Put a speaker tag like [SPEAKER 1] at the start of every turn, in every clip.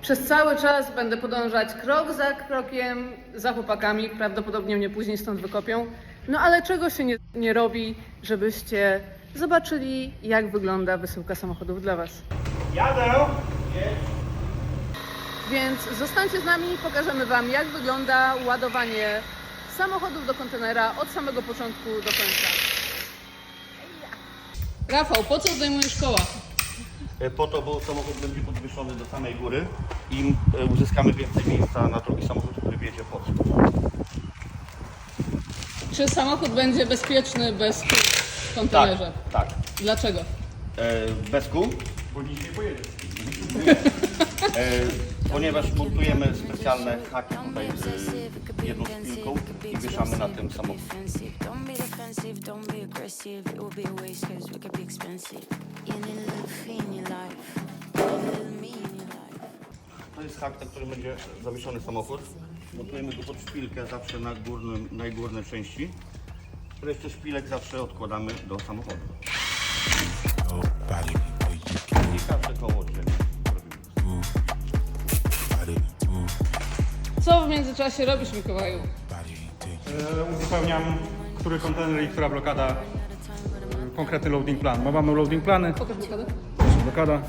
[SPEAKER 1] Przez cały czas będę podążać krok za krokiem za chłopakami. Prawdopodobnie mnie później stąd wykopią. No ale czego się nie, nie robi, żebyście zobaczyli, jak wygląda wysyłka samochodów dla Was.
[SPEAKER 2] Jadę!
[SPEAKER 1] Więc zostańcie z nami, pokażemy Wam, jak wygląda ładowanie samochodów do kontenera od samego początku do końca. Rafał, po co zdejmujesz koła?
[SPEAKER 2] E, Po to, bo samochód będzie podwyższony do samej góry i e, uzyskamy więcej miejsca na drugi samochód, który wjedzie pod.
[SPEAKER 1] Czy samochód będzie bezpieczny bez kół w kontenerze?
[SPEAKER 2] Tak, tak.
[SPEAKER 1] Dlaczego?
[SPEAKER 2] E, bez kół,
[SPEAKER 3] Bo nikt nie pojedzie.
[SPEAKER 2] e, ponieważ montujemy specjalne haki tutaj e, jedną szpilką i wieszamy na tym samochód.
[SPEAKER 4] Don't be defensive, don't be aggressive. It will be a waste cause we could be expensive.
[SPEAKER 2] To jest hak, na którym będzie zawieszony samochód. Montujemy go pod szpilkę zawsze na górnym, najgórnej części. Resztę szpilek zawsze odkładamy do samochodu. I każde koło oddzielnie
[SPEAKER 1] Co w międzyczasie robisz, Mikołaju?
[SPEAKER 3] E, uzupełniam, który kontener i która blokada e, konkretny loading plan. Bo mamy loading plany,
[SPEAKER 1] Pokaż blokadę.
[SPEAKER 3] blokada.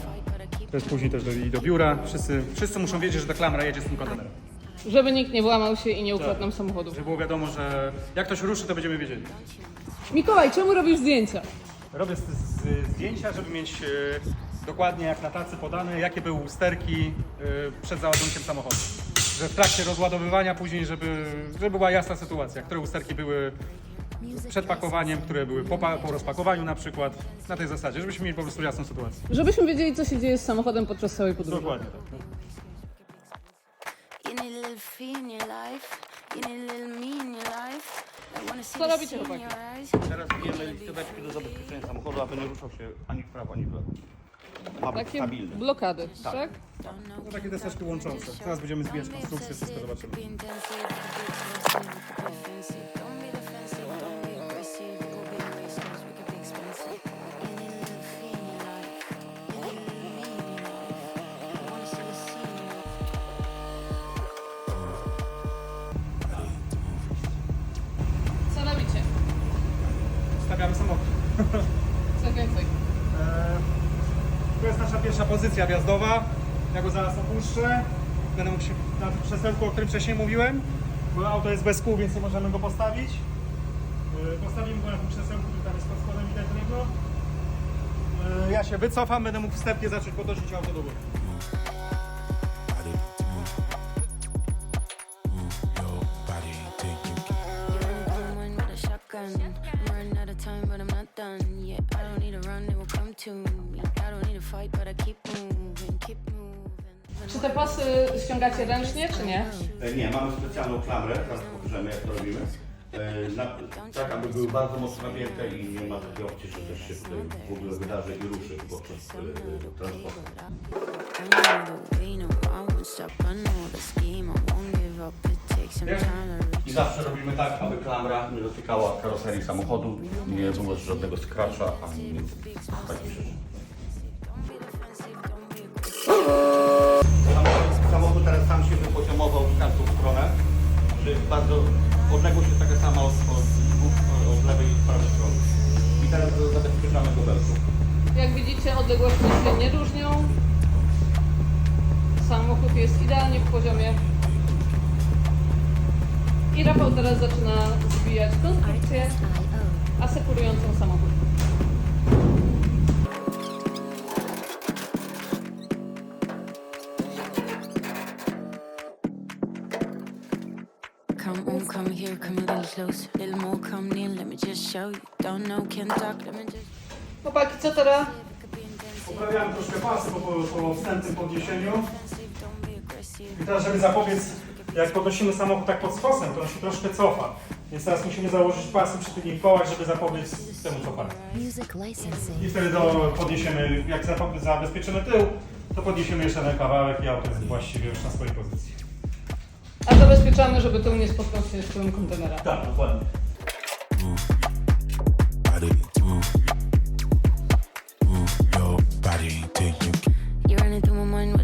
[SPEAKER 3] To jest później też do, i do biura. Wszyscy, wszyscy muszą wiedzieć, że ta klamra jedzie z tym kontenerem.
[SPEAKER 1] Żeby nikt nie włamał się i nie ukradł nam samochodu.
[SPEAKER 3] Żeby było wiadomo, że jak ktoś ruszy, to będziemy wiedzieli.
[SPEAKER 1] Mikołaj, czemu robisz zdjęcia?
[SPEAKER 3] Robię z, z, zdjęcia, żeby mieć e, dokładnie jak na tacy podane, jakie były usterki e, przed załadunkiem samochodu. Że w trakcie rozładowywania później, żeby, żeby była jasna sytuacja, które usterki były przed pakowaniem, które były po, pa- po rozpakowaniu na przykład, na tej zasadzie, żebyśmy mieli po prostu jasną sytuację.
[SPEAKER 1] Żebyśmy wiedzieli, co się dzieje z samochodem podczas całej podróży.
[SPEAKER 3] Dokładnie tak.
[SPEAKER 4] You need a little fee in your life. You need a little me in your life. I wanna see
[SPEAKER 1] Co
[SPEAKER 4] the
[SPEAKER 1] robicie,
[SPEAKER 4] sea in
[SPEAKER 1] chłopaki?
[SPEAKER 4] your eyes.
[SPEAKER 2] Teraz bijemy listeweczki do zabezpieczenia samochodu, aby nie ruszał się ani w prawo, ani w lewo. Ma być
[SPEAKER 1] Takie
[SPEAKER 2] stabilny.
[SPEAKER 1] blokady, tak?
[SPEAKER 4] Don't know.
[SPEAKER 3] To takie deseczki łączące. Teraz będziemy zbierać konstrukcję, wszystko zobaczymy. Pierwsza pozycja wjazdowa. Ja go zaraz opuszczę. Będę mógł się na tym krzesełku, o którym wcześniej mówiłem, bo auto jest bez kół, więc nie możemy go postawić. Eee, Postawimy go na tym krzesełku, który tam jest pod spodem widać. Eee, Ja się wycofam, będę mógł wstępnie zacząć podnosić auto do góry.
[SPEAKER 4] run, it will come to me.
[SPEAKER 1] Czy te pasy ściągacie ręcznie, czy nie?
[SPEAKER 2] E, Nie, mamy specjalną klamrę, zaraz pokażemy jak to robimy. E, Na, tak, aby były bardzo mocno napięte i nie ma takiej opcji, że coś się tutaj w ogóle wydarzy i ruszy podczas e, transportu.
[SPEAKER 4] I
[SPEAKER 2] zawsze robimy tak, aby klamra nie dotykała karoserii samochodu, nie było żadnego skracza ani takich rzeczy. Samochód- teraz sam się wypoziomował w każdą stronę, jest bardzo odległość jest taka sama od, od, od lewej i prawej strony. I teraz zabezpieczamy go belką.
[SPEAKER 1] Jak widzicie, odległości się nie różnią. Samochód jest idealnie w poziomie. I Rafał teraz zaczyna zbijać konstrukcję asekurującą samochód.
[SPEAKER 4] Come on, come here, come a little closer. Little more, come near, let me just show you. Don't know, can't talk, let me just.
[SPEAKER 1] Chłopaki, co teraz?
[SPEAKER 3] Poprawiamy troszkę pasy po, po, wstępnym podniesieniu. I teraz, żeby zapobiec, jak podnosimy samochód tak pod skosem, to on się troszkę cofa. Więc teraz musimy założyć pasy przy tylnych kołach, żeby zapobiec temu cofaniu.
[SPEAKER 5] Music licensing.
[SPEAKER 3] I wtedy do, podniesiemy, jak zapo- zabezpieczymy tył, to podniesiemy jeszcze ten kawałek i auto jest właściwie już na swojej pozycji.
[SPEAKER 1] A zabezpieczamy, żeby tył nie spotkał się z tyłem kontenera.
[SPEAKER 3] Tak, dokładnie.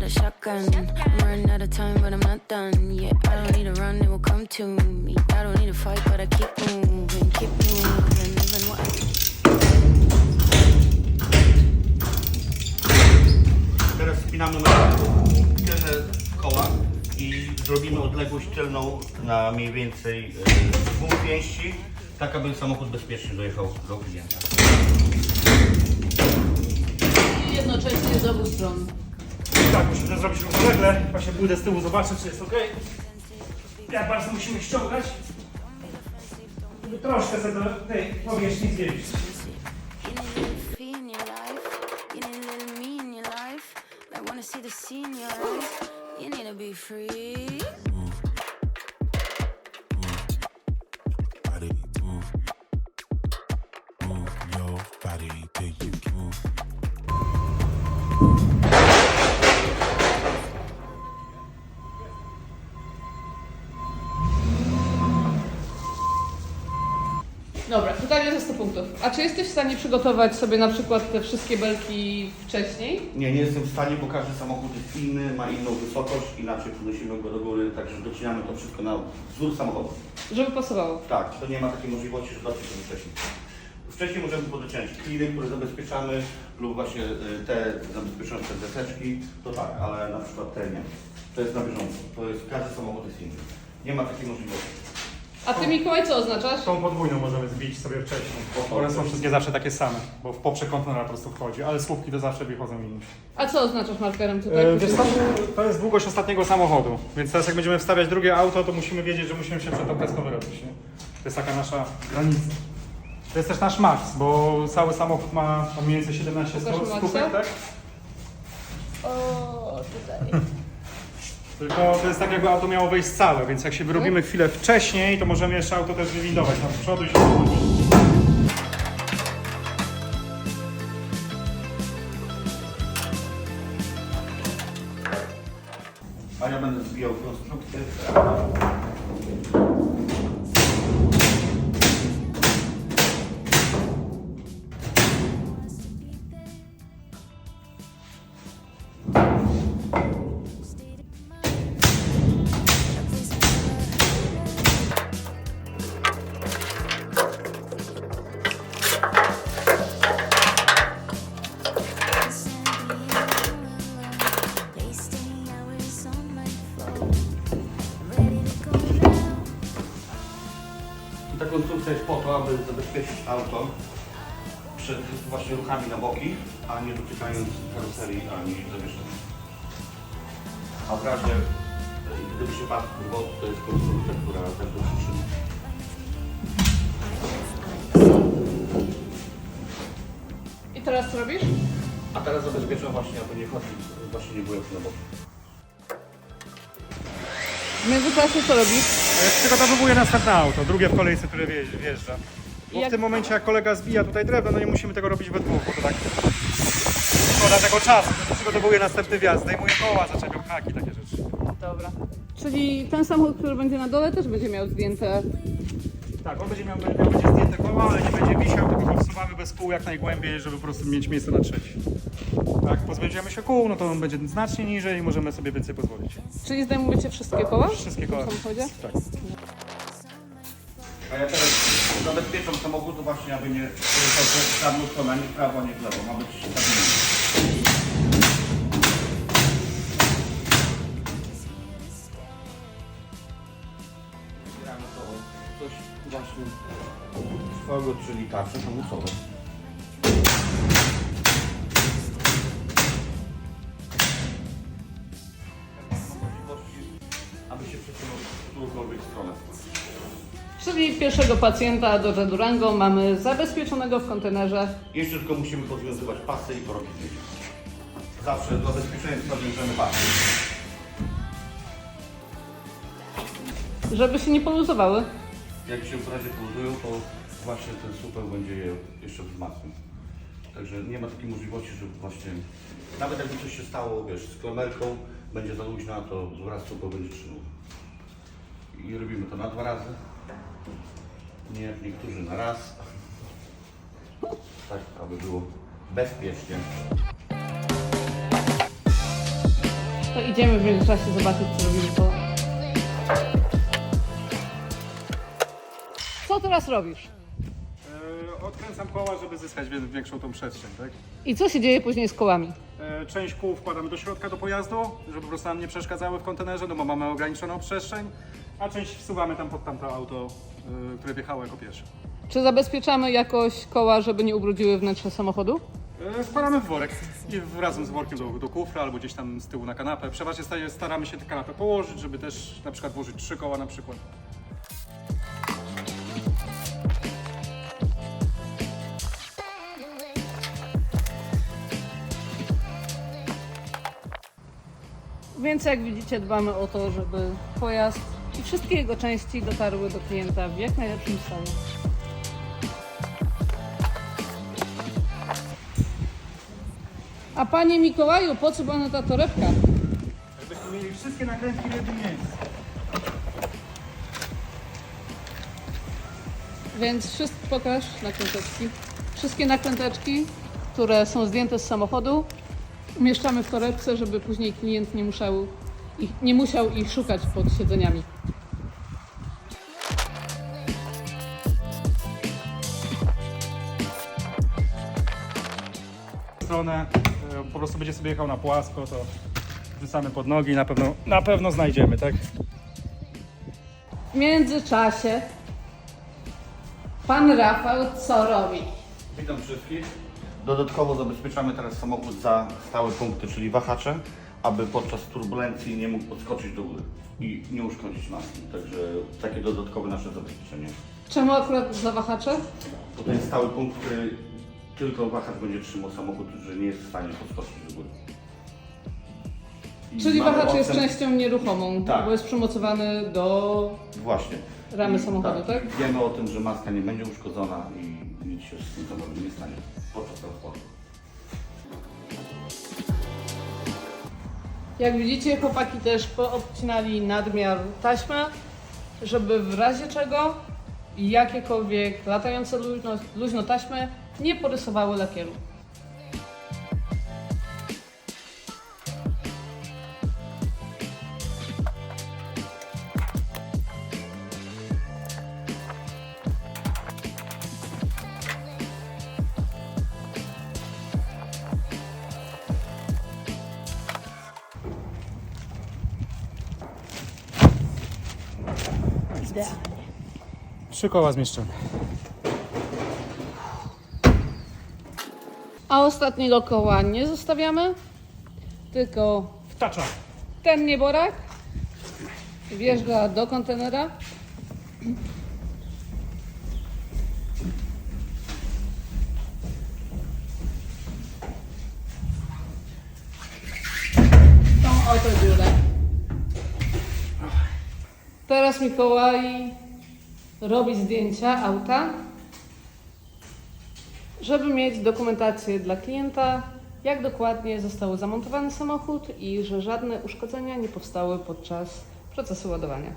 [SPEAKER 4] shotgun. I'm running out of time, but I'm not done. Yeah, I don't need to run, it will come to me. I don't need to fight, but I keep moving,
[SPEAKER 2] tylną na mniej więcej e, dwóch pięści, tak aby samochód bezpiecznie dojechał do klienta.
[SPEAKER 1] I jednocześnie z obu stron.
[SPEAKER 3] Tak, musimy to zrobić równolegle. Właśnie pójdę z tyłu, zobaczę, czy jest ok. Jak bardzo musimy ściągać, żeby troszkę sobie do tej powierzchni zwiedzić.
[SPEAKER 4] You need a little fee
[SPEAKER 1] Dobra, pytanie ze 100 punktów. A czy jesteś w stanie przygotować sobie na przykład te wszystkie belki wcześniej?
[SPEAKER 2] Nie, nie jestem w stanie, bo każdy samochód jest inny, ma inną wysokość, inaczej podnosimy go do góry, także docinamy to wszystko na wzór samochodu.
[SPEAKER 1] Żeby pasowało.
[SPEAKER 2] Tak, to nie ma takiej możliwości, że dociąć to wcześniej. Wcześniej możemy podociąć kliny, które zabezpieczamy lub właśnie y, te zabezpieczające deseczki, to tak, ale na przykład te nie. To jest na bieżąco, to jest, każdy samochód jest inny. Nie ma takiej możliwości.
[SPEAKER 1] A ty Mikołaj co oznaczasz?
[SPEAKER 3] Tą podwójną możemy zbić sobie wcześniej, bo one są wszystkie zawsze takie same, bo w poprzek kontenera po prostu wchodzi, ale słupki to zawsze wychodzą inne.
[SPEAKER 1] A co oznaczasz markerem tutaj?
[SPEAKER 3] E, Wiesz co, to jest długość ostatniego samochodu, więc teraz jak będziemy wstawiać drugie auto, to musimy wiedzieć, że musimy się przed tą kreską wyrobić. Nie? To jest taka nasza granica. To jest też nasz max, bo cały samochód ma tam mniej więcej 17
[SPEAKER 1] Pokażmy
[SPEAKER 3] stu-
[SPEAKER 1] maxa.
[SPEAKER 3] stópek, tak?
[SPEAKER 1] O, tutaj.
[SPEAKER 3] Tylko to jest tak jakby auto miało wejść całe, więc jak się wyrobimy chwilę wcześniej, to możemy jeszcze auto też wywindować na przodu i się.
[SPEAKER 2] A ja będę zbijał konstrukcję. Auto przed właśnie ruchami na boki, a nie dotykając karoserii ani zawieszenia. A w razie, e, gdyby się padł kurwa, to jest konstrukcja, która też to przytrzyma.
[SPEAKER 1] I teraz co robisz?
[SPEAKER 2] A teraz zabezpieczam właśnie, aby nie chodził, właśnie nie było na boki.
[SPEAKER 1] W międzyczasie co robisz?
[SPEAKER 3] E, Przygotowuję następne auto, drugie w kolejce, które wjeżdża. Bo
[SPEAKER 1] Jak-
[SPEAKER 3] w tym momencie jak kolega zbija tutaj drewno, no nie musimy tego robić we dwóch, bo to tak szkoda tego czasu. Przygotowuję następny wjazd, zdejmuję koła, zaczepiam haki, takie rzeczy.
[SPEAKER 1] Dobra. Czyli ten samochód, który będzie na dole też będzie miał zdjęte.
[SPEAKER 3] Tak, on będzie miał, miał będzie zdjęte koła, ale nie będzie wisiał, tylko go wsuwamy bez kół jak najgłębiej, żeby po prostu mieć miejsce na trzeci. Jak pozbędziemy się kół, no to on będzie znacznie niżej i możemy sobie więcej pozwolić.
[SPEAKER 1] Czyli zdejmujecie wszystkie koła?
[SPEAKER 3] Wszystkie koła.
[SPEAKER 1] W samochodzie?
[SPEAKER 3] Tak.
[SPEAKER 2] A ja teraz zabezpieczam samochód właśnie, aby nie pojechał stronę, ani w prawo, ani w lewo. Ma być stabilny. Wybieramy to coś właśnie trwałego, czyli tarcze hamulcowe.
[SPEAKER 1] Pierwszego pacjenta do Durango mamy zabezpieczonego w kontenerze.
[SPEAKER 2] Jeszcze tylko musimy podwiązywać pasy i to robić zdjęcie. Zawsze dla bezpieczeństwa wiążemy pasy.
[SPEAKER 1] Żeby się nie poluzowały.
[SPEAKER 2] Jak się w razie poluzują, to właśnie ten supeł będzie je jeszcze wzmacniał. Także nie ma takiej możliwości, że właśnie nawet jakby coś się stało, wiesz, z klamerką będzie za luźna, to wraz supeł będzie trzymał. I robimy to na dwa razy. Nie jak niektórzy na raz. Tak, aby było bezpiecznie.
[SPEAKER 1] To idziemy w międzyczasie zobaczyć, co robimy koło. Co teraz robisz?
[SPEAKER 3] E, Odkręcam koła, żeby zyskać wie- większą tą przestrzeń, tak?
[SPEAKER 1] I co się dzieje później z kołami?
[SPEAKER 3] E, Część kół wkładamy do środka do pojazdu, żeby po prostu nam nie przeszkadzały w kontenerze, no bo mamy ograniczoną przestrzeń, a część wsuwamy tam pod tamto auto, e, które wjechało jako pierwsze.
[SPEAKER 1] Czy zabezpieczamy jakoś koła, żeby nie ubrudziły wnętrze samochodu?
[SPEAKER 3] E, Wkładamy w worek i w- razem z workiem do, do kufra albo gdzieś tam z tyłu na kanapę. Przeważnie sta- staramy się tę kanapę położyć, żeby też na przykład włożyć trzy koła na przykład.
[SPEAKER 1] Więc jak widzicie, dbamy o to, żeby pojazd i wszystkie jego części dotarły do klienta w jak najlepszym stanie. A panie Mikołaju, po co panu ta torebka?
[SPEAKER 3] Żebyśmy mieli wszystkie nakrętki w jednym miejscu.
[SPEAKER 1] Więc wszystko pokaż nakręteczki. Wszystkie nakręteczki, które są zdjęte z samochodu, umieszczamy w torebce, żeby później klient nie musiał ich, nie musiał ich szukać pod siedzeniami.
[SPEAKER 3] stronę, e, po prostu będzie sobie jechał na płasko, to wrzucamy pod nogi i na pewno, na pewno znajdziemy, tak?
[SPEAKER 1] W międzyczasie pan Rafał co robi?
[SPEAKER 2] Witam wszystkich. Dodatkowo zabezpieczamy teraz samochód za stałe punkty, czyli wahacze, aby podczas turbulencji nie mógł podskoczyć do góry i nie uszkodzić maski. Także takie dodatkowe nasze zabezpieczenie.
[SPEAKER 1] Czemu akurat za wahacze?
[SPEAKER 2] Bo to jest stały punkt, który tylko wahacz będzie trzymał samochód, że nie jest w stanie podskoczyć do góry. I
[SPEAKER 1] Czyli
[SPEAKER 2] mamy
[SPEAKER 1] wahacz jest
[SPEAKER 2] odstęp-
[SPEAKER 1] częścią nieruchomą,
[SPEAKER 2] Tak.
[SPEAKER 1] bo jest przymocowany do
[SPEAKER 2] Właśnie.
[SPEAKER 1] ramy
[SPEAKER 2] I
[SPEAKER 1] samochodu, tak?
[SPEAKER 2] Wiemy o tym, że maska nie będzie uszkodzona i nic się z tym samochodem nie stanie podczas transportu.
[SPEAKER 1] Jak widzicie, chłopaki też poobcinali nadmiar taśmę, żeby w razie czego jakiekolwiek latające luźno, luźno taśmy nie porysowały lakieru.
[SPEAKER 3] Trzy koła zmieszczone.
[SPEAKER 1] A ostatniego koła nie zostawiamy, tylko
[SPEAKER 3] Wtacza.
[SPEAKER 1] ten nieborak wjeżdża do kontenera. Teraz Mikołaj robi zdjęcia auta, żeby mieć dokumentację dla klienta, jak dokładnie został zamontowany samochód i że żadne uszkodzenia nie powstały podczas procesu ładowania.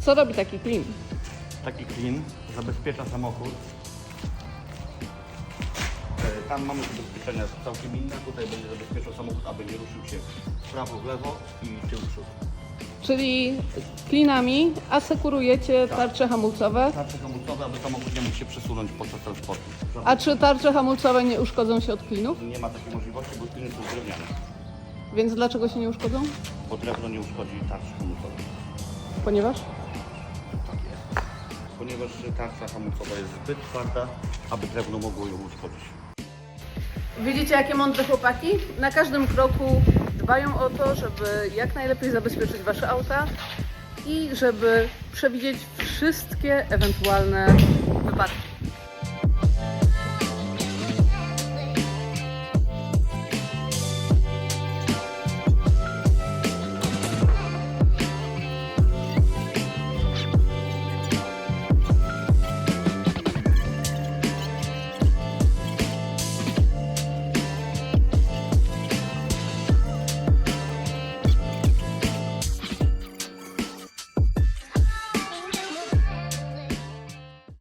[SPEAKER 1] Co robi taki klin?
[SPEAKER 2] Taki klin zabezpiecza samochód. Tam mamy zabezpieczenia całkiem inne. Tutaj będzie zabezpieczał samochód, aby nie ruszył się w prawo, w lewo i tył, przód.
[SPEAKER 1] Czyli klinami asekurujecie tarcze hamulcowe.
[SPEAKER 2] Tarcze hamulcowe, aby samochód nie mógł się przesunąć podczas transportu.
[SPEAKER 1] A czy tarcze hamulcowe nie uszkodzą się od klinów?
[SPEAKER 2] Nie ma takiej możliwości, bo kliny są drewniane.
[SPEAKER 1] Więc dlaczego się nie uszkodzą?
[SPEAKER 2] Bo drewno nie uszkodzi tarczy hamulcowej.
[SPEAKER 1] Ponieważ?
[SPEAKER 2] Tak jest. Ponieważ tarcza hamulcowa jest zbyt twarda, aby drewno mogło ją uszkodzić.
[SPEAKER 1] Widzicie, jakie mądre chłopaki? Na każdym kroku dbają o to, żeby jak najlepiej zabezpieczyć wasze auta i żeby przewidzieć wszystkie ewentualne wypadki.